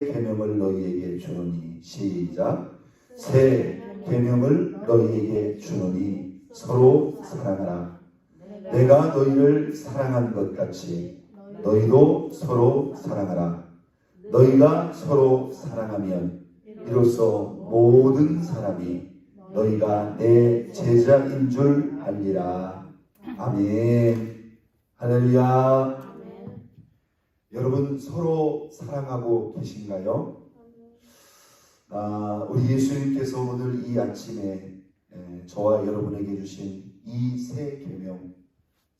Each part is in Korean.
계명을 너희에게 주노니. 시작. 새 계명을 너희에게 주노니. 서로 사랑하라. 내가 너희를 사랑한 것 같이 너희도 서로 사랑하라. 너희가 서로 사랑하면 이로써 모든 사람이 너희가 내 제자인 줄 알리라. 아멘. 할렐루야 여러분 서로 사랑하고 계신가요? 아, 우리 예수님께서 오늘 이 아침에 에, 저와 여러분에게 주신 이새 계명,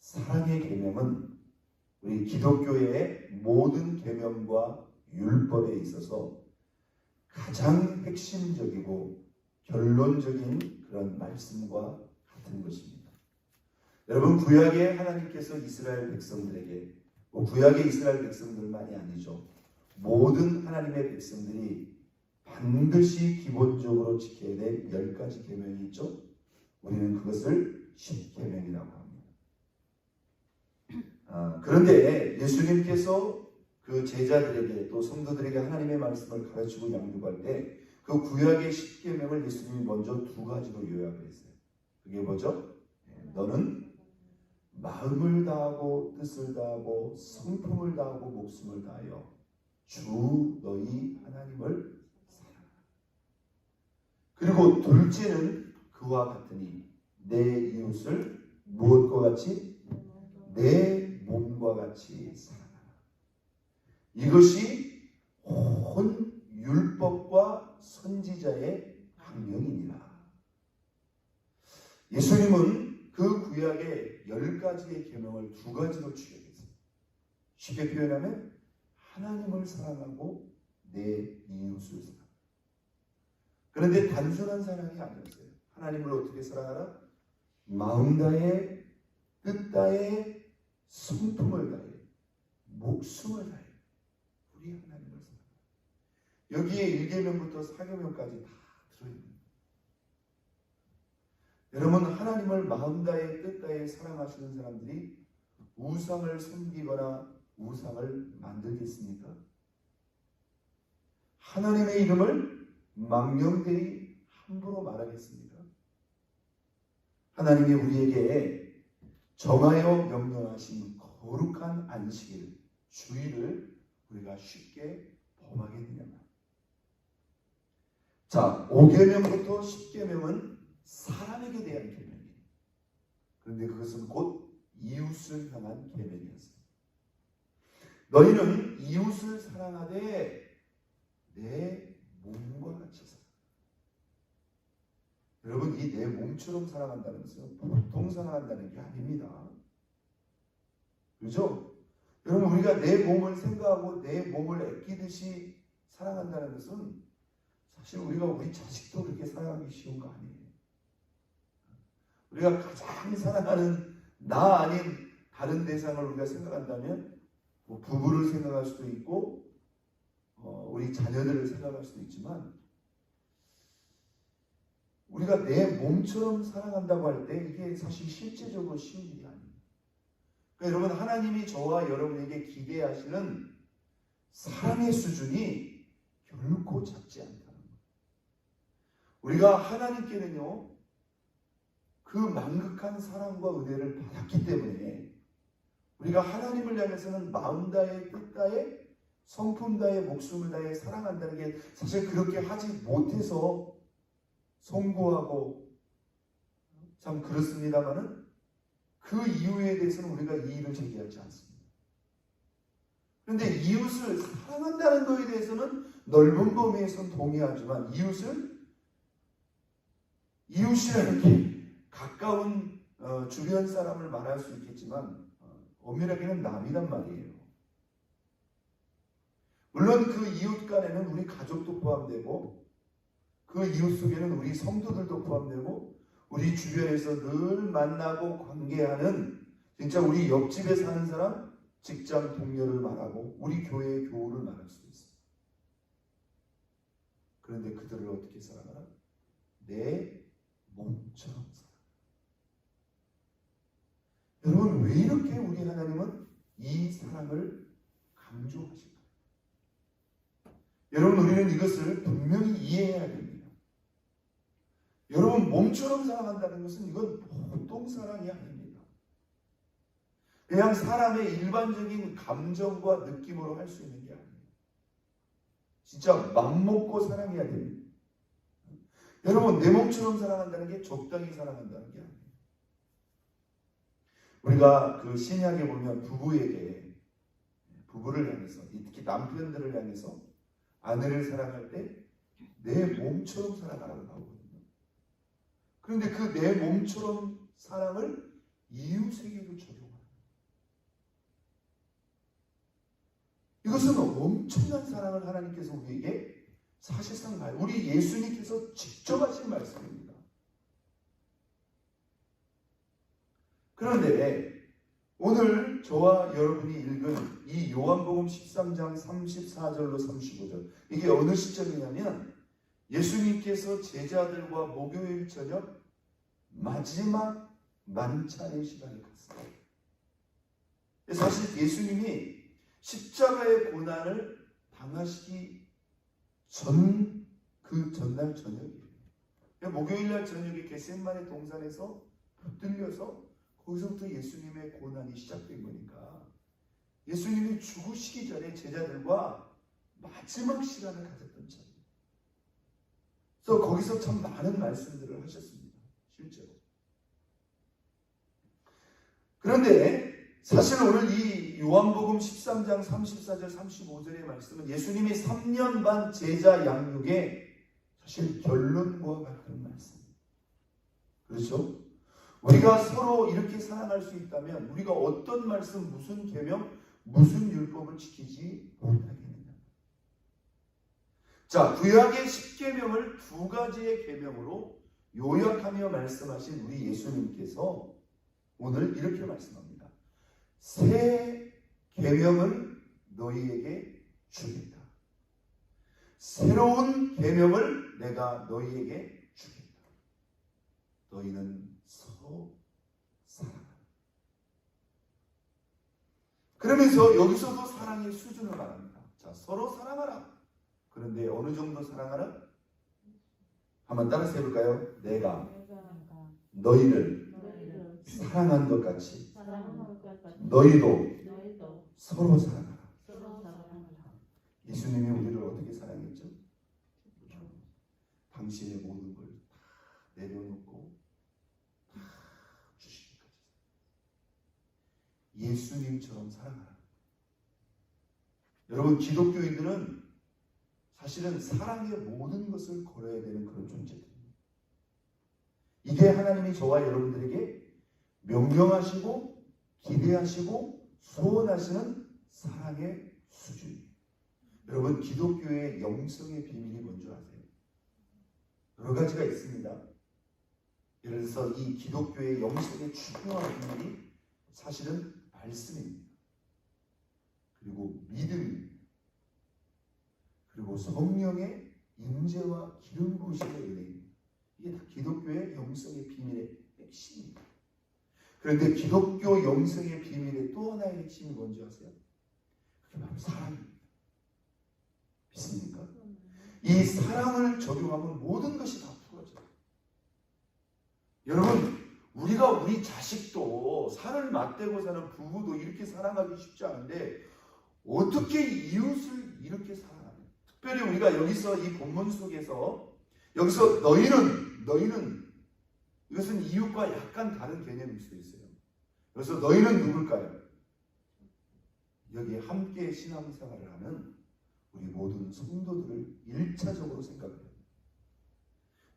사랑의 계명은 우리 기독교의 모든 계명과 율법에 있어서 가장 핵심적이고 결론적인 그런 말씀과 같은 것입니다. 여러분 구약에 하나님께서 이스라엘 백성들에게 뭐 구약의 이스라엘 백성들만이 아니죠. 모든 하나님의 백성들이 반드시 기본적으로 지켜야 될 열 가지 계명이 있죠. 우리는 그것을 십계명이라고 합니다. 아, 그런데 예수님께서 그 제자들에게 또 성도들에게 하나님의 말씀을 가르치고 양육할 때 그 구약의 십계명을 예수님이 먼저 두 가지로 요약을 했어요. 그게 뭐죠? 네, 너는 마음을 다하고 뜻을 다하고 성품을 다하고 목숨을 다하여 주 너희 하나님을 사랑하라. 그리고 둘째는 그와 같으니 내 이웃을 무엇과 같이 내 몸과 같이 사랑하라. 이것이 온 율법과 선지자의 강령이니라. 예수님은 그 구약의 열 가지의 계명을 두 가지로 추격했어요. 쉽게 표현하면 하나님을 사랑하고 내 이웃을 사랑. 그런데 단순한 사랑이 아니었어요. 하나님을 어떻게 사랑하라? 마음 다해, 뜻 다해, 성품을 다해, 목숨을 다해. 우리 하나님을 사랑. 여기에 1계명부터 4계명까지 다 들어있는 여러분 하나님을 마음 다해 뜻 다해 사랑하시는 사람들이 우상을 섬기거나 우상을 만들겠습니까? 하나님의 이름을 망령되이 함부로 말하겠습니까? 하나님이 우리에게 정하여 명령하신 거룩한 안식일, 주일을 우리가 쉽게 범하겠느냐 자, 5계명부터 10계명은 사람에게 대한 계명이에요. 그런데 그것은 곧 이웃을 향한 계명이었어요. 너희는 이웃을 사랑하되 내 몸과 같이 사랑. 여러분 이 내 몸처럼 사랑한다는 것은 보통 사랑한다는 게 아닙니다. 그죠? 여러분 우리가 내 몸을 생각하고 내 몸을 아끼듯이 사랑한다는 것은 사실 우리가 우리 자식도 그렇게 사랑하기 쉬운 거 아니에요. 우리가 가장 사랑하는 나 아닌 다른 대상을 우리가 생각한다면 뭐 부부를 생각할 수도 있고 어, 우리 자녀들을 생각할 수도 있지만 우리가 내 몸처럼 사랑한다고 할 때 이게 사실 실제적으로 쉬운 일이 아니에요. 그러니까 여러분 하나님이 저와 여러분에게 기대하시는 사랑의 수준이 결코 작지 않다는 거예요. 우리가 하나님께는요 그 만극한 사랑과 은혜를 받았기 때문에 우리가 하나님을 향해서는 마음 다해 뜻 다해 성품 다해 목숨을 다해 사랑한다는 게 사실 그렇게 하지 못해서 송구하고 참 그렇습니다만은 그 이유에 대해서는 우리가 이의를 제기하지 않습니다. 그런데 이웃을 사랑한다는 것에 대해서는 넓은 범위에서는 동의하지만 이웃을 이웃이라는 게 가까운 어, 주변 사람을 말할 수 있겠지만 어, 엄밀하게는 남이란 말이에요. 물론 그 이웃 간에는 우리 가족도 포함되고 그 이웃 속에는 우리 성도들도 포함되고 우리 주변에서 늘 만나고 관계하는 진짜 우리 옆집에 사는 사람, 직장 동료를 말하고 우리 교회의 교우를 말할 수도 있어요. 그런데 그들을 어떻게 사랑하나? 내 몸처럼 사랑. 여러분 왜 이렇게 우리 하나님은 이 사랑을 강조하실까요? 여러분 우리는 이것을 분명히 이해해야 됩니다. 여러분 몸처럼 사랑한다는 것은 이건 보통 사랑이 아닙니다. 그냥 사람의 일반적인 감정과 느낌으로 할 수 있는 게 아니에요. 진짜 맘먹고 사랑해야 됩니다. 여러분 내 몸처럼 사랑한다는 게 적당히 사랑한다는 게 아니에요. 우리가 그 신약에 보면 부부에게 부부를 향해서 특히 남편들을 향해서 아내를 사랑할 때 내 몸처럼 사랑하라고 하거든요. 그런데 그 내 몸처럼 사랑을 이웃에게도 적용하는 이것은 엄청난 사랑을 하나님께서 우리에게 사실상 말, 우리 예수님께서 직접 하신 말씀입니다. 그런데 오늘 저와 여러분이 읽은 이 요한복음 13장 34절로 35절 이게 어느 시점이냐면 예수님께서 제자들과 목요일 저녁 마지막 만찬의 시간이 갔어요. 사실 예수님이 십자가의 고난을 당하시기 전 그 전날 저녁이에요. 목요일 날 저녁에 겟셋만의 동산에서 붙들려서 거기서부터 예수님의 고난이 시작된 거니까 예수님이 죽으시기 전에 제자들과 마지막 시간을 가졌던 전. 그래서 거기서 참 많은 말씀들을 하셨습니다. 실제로. 그런데 사실 오늘 이 요한복음 13장 34절 35절의 말씀은 예수님이 3년 반 제자 양육의 사실 결론과 같은 말씀. 그렇죠? 우리가 서로 이렇게 사랑할 수 있다면 우리가 어떤 말씀, 무슨 계명, 무슨 율법을 지키지 못하겠느냐. 자, 구약의 10계명을 두 가지의 계명으로 요약하며 말씀하신 우리 예수님께서 오늘 이렇게 말씀합니다. 새 계명을 너희에게 주겠다. 새로운 계명을 내가 너희에게 주겠다. 너희는 서로 사랑하라. 그러면서 여기서도 사랑의 수준을 말합니다. 자, 서로 사랑하라. 그런데 어느 정도 사랑하라? 한번 따라서 해볼까요? 내가 너희를 사랑한 것 같이 너희도. 서로 사랑하라. 예수님이 우리를 어떻게 사랑했죠? 당신의 모든 걸 다 내려놓고 다 주시기까지. 예수님처럼 사랑하라. 여러분 기독교인들은 사실은 사랑의 모든 것을 걸어야 되는 그런 존재들입니다. 이게 하나님이 저와 여러분들에게 명령하시고 기대하시고 소원하시는 사랑의 수준입니다. 여러분 기독교의 영성의 비밀이 뭔지 아세요? 여러 가지가 있습니다. 예를 들어서 이 기독교의 영성의 중요한 비밀이 사실은 말씀입니다. 그리고 믿음입니다. 그리고 성령의 임재와 기름 부으심의 은혜입니다. 이게 다 기독교의 영성의 비밀의 핵심입니다. 그런데 기독교 영성의 비밀의 또 하나의 핵심이 뭔지 아세요? 그게 바로 사랑입니다. 믿습니까? 이 사랑을 적용하면 모든 것이 다 풀어져요. 여러분, 우리가 우리 자식도 살을 맞대고 사는 부부도 이렇게 사랑하기 쉽지 않은데 어떻게 이웃을 이렇게 사랑하냐? 특별히 우리가 여기서 이 본문 속에서 여기서 너희는 너희는 이것은 이웃과 약간 다른 개념일 수 있어요. 그래서 너희는 누굴까요? 여기 함께 신앙생활을 하는 우리 모든 성도들을 일차적으로 생각해요.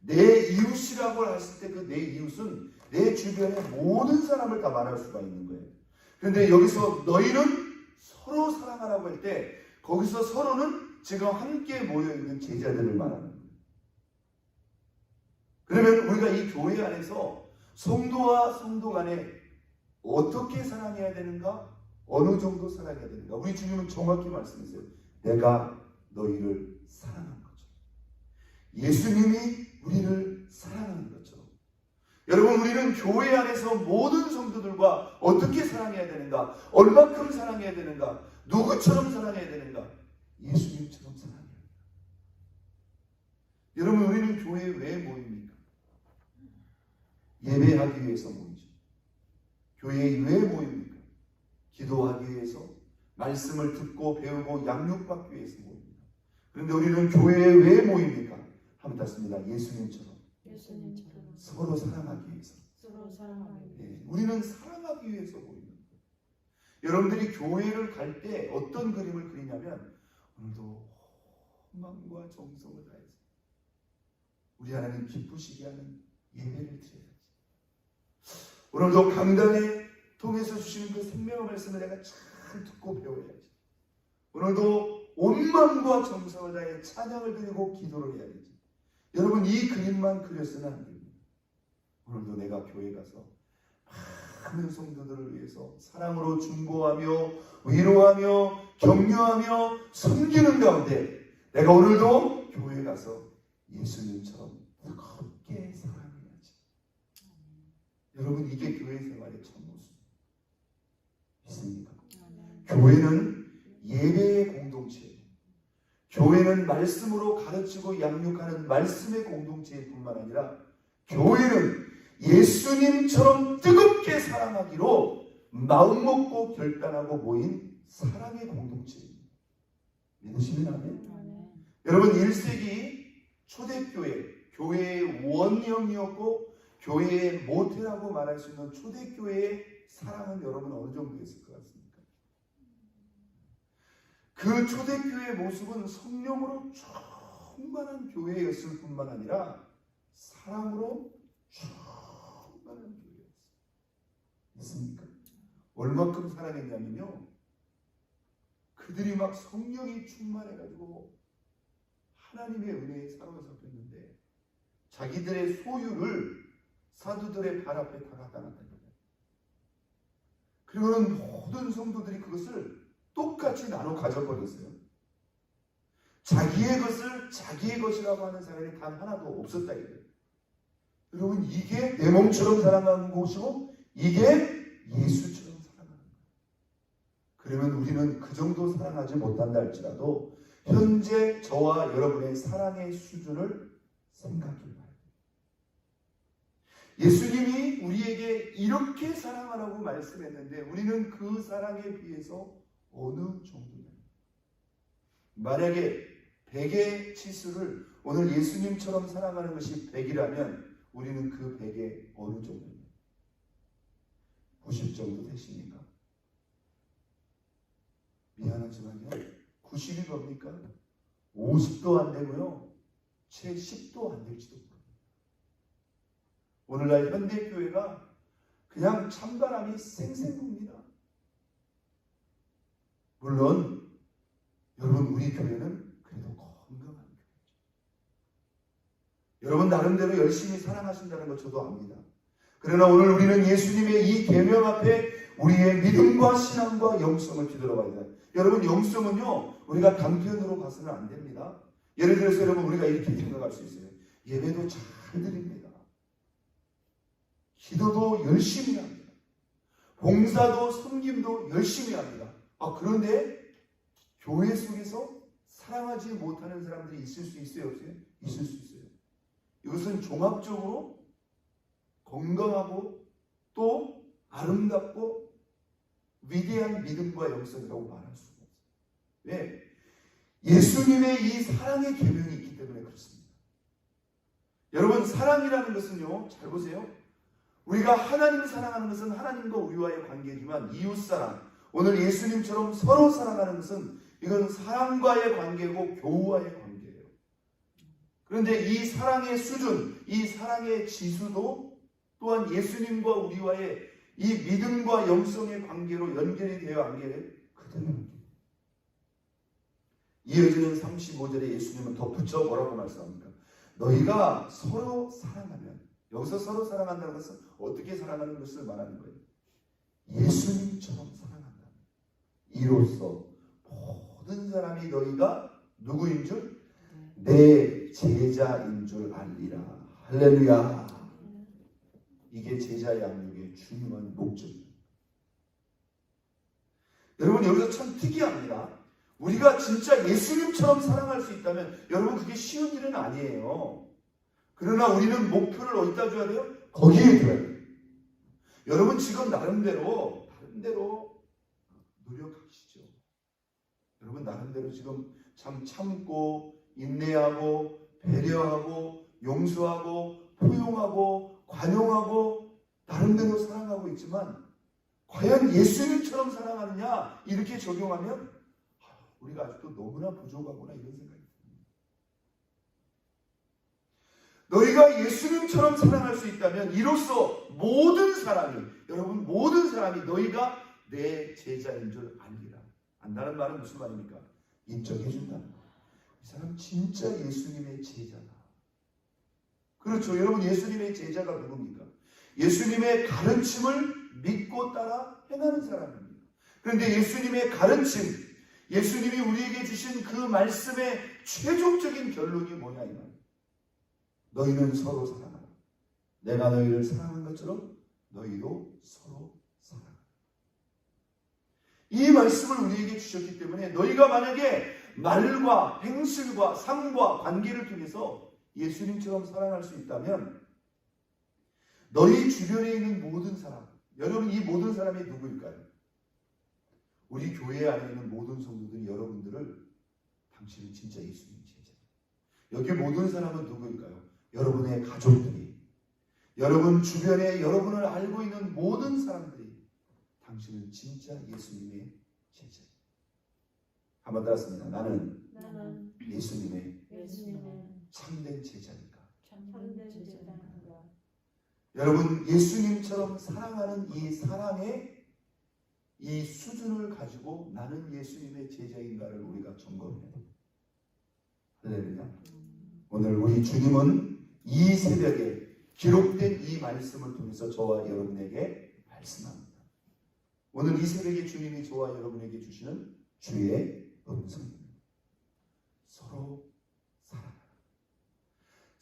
내 이웃이라고 했을 때 그 내 이웃은 내 주변의 모든 사람을 다 말할 수가 있는 거예요. 그런데 여기서 너희는 서로 사랑하라고 할 때 거기서 서로는 지금 함께 모여 있는 제자들을 말하는 거예요. 그러면 우리가 이 교회 안에서 성도와 성도 간에 어떻게 사랑해야 되는가? 어느 정도 사랑해야 되는가? 우리 주님은 정확히 말씀하세요. 내가 너희를 사랑한 거죠. 예수님이 우리를 사랑하는 거죠. 여러분, 우리는 교회 안에서 모든 성도들과 어떻게 사랑해야 되는가? 얼마큼 사랑해야 되는가? 누구처럼 사랑해야 되는가? 예수님처럼 사랑해야 됩니다. 여러분 우리는 교회에 왜 모입니까? 예배하기 위해서 모이죠. 교회에 왜 모입니까? 기도하기 위해서 말씀을 듣고 배우고 양육받기 위해서 모입니다. 그런데 우리는 교회에 왜 모입니까? 하면 닿습니다. 예수님처럼 예수님처럼 서로 사랑하기 위해서. 서로 사랑하기 위해 예, 우리는 사랑하기 위해서 모이는 거예요. 여러분들이 교회를 갈 때 어떤 그림을 그리냐면 오늘도 마음과 정성을 다해서 우리 하나님 기쁘시게 하는 예배를 드려야지. 오늘도 강단에 통해서 주시는 그 생명의 말씀을 내가 잘 듣고 배워야지. 오늘도 온 마음과 정성을 다해 찬양을 드리고 기도를 해야지. 여러분 이 그림만 그렸으면. 오늘도 내가 교회 가서 많은 성도들을 위해서 사랑으로 중보하며 위로하며 격려하며 섬기는 가운데 내가 오늘도 교회 가서 예수님처럼 뜨겁게 사랑해야지. 여러분 이게 교회 생활의 첫 모습. 믿습니까? 아멘. 교회는 예배의 공동체예요. 교회는 말씀으로 가르치고 양육하는 말씀의 공동체일 뿐만 아니라 교회는 예수님처럼 뜨겁게 사랑하기로 마음먹고 결단하고 모인 사랑의 공동체입니다. 믿으시면 아멘? 여러분 1세기 초대교회, 교회의 원형이었고 교회의 모태라고 말할 수 있는 초대교회의 사랑은 여러분 어느 정도였을 것 같습니까? 그 초대교회의 모습은 성령으로 충만한 교회였을 뿐만 아니라 사랑으로 충만한 교회였어요. 있습니까? 얼마큼 사랑했냐면요. 그들이 막 성령이 충만해가지고 하나님의 은혜에 사로잡혔는데 자기들의 소유를 사도들의 발 앞에 다 갖다 놨다는 거예요. 그리고는 모든 성도들이 그것을 똑같이 나눠 가져버렸어요. 자기의 것을 자기의 것이라고 하는 사람이 단 하나도 없었다 이거예요. 여러분 이게 내 몸처럼 사랑하는 곳이고 이게 예수처럼 사랑하는 거예요. 그러면 우리는 그 정도 사랑하지 못한다 할지라도 현재 저와 여러분의 사랑의 수준을 생각해 봐요. 예수님이 우리에게 이렇게 사랑하라고 말씀했는데 우리는 그 사랑에 비해서 어느 정도냐? 만약에 100의 치수를 오늘 예수님처럼 사랑하는 것이 100이라면 우리는 그 100의 어느 정도냐? 90 정도 되십니까? 미안하지만요. 90이 뭡니까? 50도 안 되고요. 채 10도 안 될지도 모릅니다. 오늘날 현대교회가 그냥 찬바람이 붑니다. 물론 여러분 우리 교회는 그래도 건강한 교회죠. 여러분 나름대로 열심히 사랑하신다는 것 저도 압니다. 그러나 오늘 우리는 예수님의 이 계명 앞에 우리의 믿음과 신앙과 영성을 뒤돌아봐야 돼요. 여러분 영성은요 우리가 단편으로 봐서는 안 됩니다. 예를 들어서 여러분 우리가 이렇게 생각할 수 있어요. 예배도 잘 드립니다. 기도도 열심히 합니다. 봉사도 섬김도 열심히 합니다. 아 그런데 교회 속에서 사랑하지 못하는 사람들이 있을 수 있어요 없어요? 있을 수 있어요. 이것은 종합적으로 건강하고 또 아름답고 위대한 믿음과 영성이라고 말할 수가 없어요. 왜? 예수님의 이 사랑의 계명이 있기 때문에 그렇습니다. 여러분 사랑이라는 것은요. 잘 보세요. 우리가 하나님을 사랑하는 것은 하나님과 우리와의 관계지만 이웃 사랑, 오늘 예수님처럼 서로 사랑하는 것은 이건 사랑과의 관계고 교우와의 관계예요. 그런데 이 사랑의 수준, 이 사랑의 지수도 또한 예수님과 우리와의 이 믿음과 영성의 관계로 연결이 되어 안 되어요? 그대로 이어지는 35절에 예수님은 덧붙여 뭐라고 말씀합니까? 너희가 서로 사랑하면 여기서 서로 사랑한다는 것은 어떻게 사랑하는 것을 말하는 거예요? 예수님처럼 사랑한다. 이로써 모든 사람이 너희가 누구인 줄? 내 제자인 줄 알리라. 할렐루야. 이게 제자 양육의 중요한 목적입니다. 여러분 여기서 참 특이합니다. 우리가 진짜 예수님처럼 사랑할 수 있다면 여러분 그게 쉬운 일은 아니에요. 그러나 우리는 목표를 어디다 줘야 돼요? 거기에 줘야 돼요. 여러분 지금 나름대로 나름대로 노력하시죠. 여러분 나름대로 지금 참 참고 인내하고 배려하고 용서하고 포용하고 관용하고 나름대로 사랑하고 있지만 과연 예수님처럼 사랑하느냐 이렇게 적용하면 아, 우리가 아직도 너무나 부족하구나 이런 생각이 듭니다. 너희가 예수님처럼 사랑할 수 있다면 이로써 모든 사람이 여러분 모든 사람이 너희가 내 제자인 줄 알리라. 안다는 말은 무슨 말입니까? 인정해 준다는 말. 이 사람 진짜 예수님의 제자다. 그렇죠. 여러분 예수님의 제자가 누굽니까? 예수님의 가르침을 믿고 따라 행하는 사람입니다. 그런데 예수님의 가르침, 예수님이 우리에게 주신 그 말씀의 최종적인 결론이 뭐냐 이 말. 너희는 서로 사랑하라. 내가 너희를 사랑한 것처럼 너희도 서로 사랑하라. 이 말씀을 우리에게 주셨기 때문에 너희가 만약에 말과 행실과 삶과 관계를 통해서 예수님처럼 사랑할 수 있다면 너희 주변에 있는 모든 사람, 여러분 이 모든 사람이 누구일까요? 우리 교회 안에 있는 모든 성도들이 여러분들을 당신은 진짜 예수님 제자. 여기 모든 사람은 누구일까요? 여러분의 가족들이, 여러분 주변에 여러분을 알고 있는 모든 사람들이 당신은 진짜 예수님의 제자. 한번 따랐습니다. 나는 나는 예수님의 예수님의 참된 제자니까. 참된 제자다. 여러분 예수님처럼 사랑하는 이 사랑의 이 수준을 가지고 나는 예수님의 제자인가를 우리가 점검해야 됩니다. 할렐루야. 오늘 우리 주님은 이 새벽에 기록된 이 말씀을 통해서 저와 여러분에게 말씀합니다. 오늘 이 새벽에 주님이 저와 여러분에게 주시는 주의 음성입니다. 서로.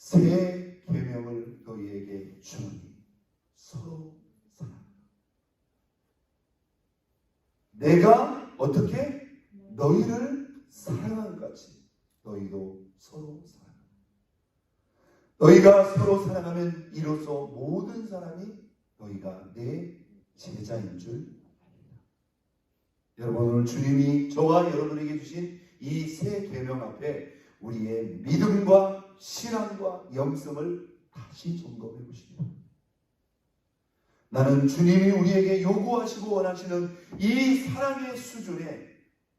새 계명을 너희에게 주노니 서로 사랑하라. 내가 어떻게 너희를 사랑한 같이 너희도 서로 사랑하라. 너희가 서로 사랑하면 이로써 모든 사람이 너희가 내 제자인 줄. 여러분 오늘 주님이 저와 여러분에게 주신 이 새 계명 앞에 우리의 믿음과 신앙과 영성을 다시 점검해 보십니다. 나는 주님이 우리에게 요구하시고 원하시는 이 사랑의 수준에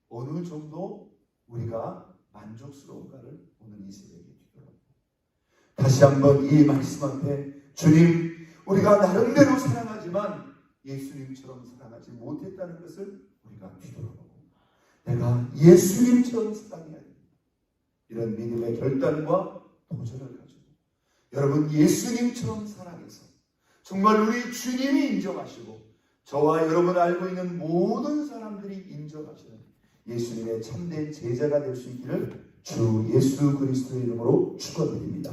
어느 정도 우리가 만족스러운가를 오늘 이 새벽에 뒤돌아보고 다시 한번 이 말씀 앞에 주님 우리가 나름대로 사랑하지만 예수님처럼 사랑하지 못했다는 것을 우리가 뒤돌아보고 내가 예수님처럼 사랑해야 됩니다. 이런 믿음의 결단과 도전을 가지고 여러분 예수님처럼 사랑해서 정말 우리 주님이 인정하시고 저와 여러분 알고 있는 모든 사람들이 인정하시는 예수님의 참된 제자가 될 수 있기를 주 예수 그리스도의 이름으로 축원드립니다.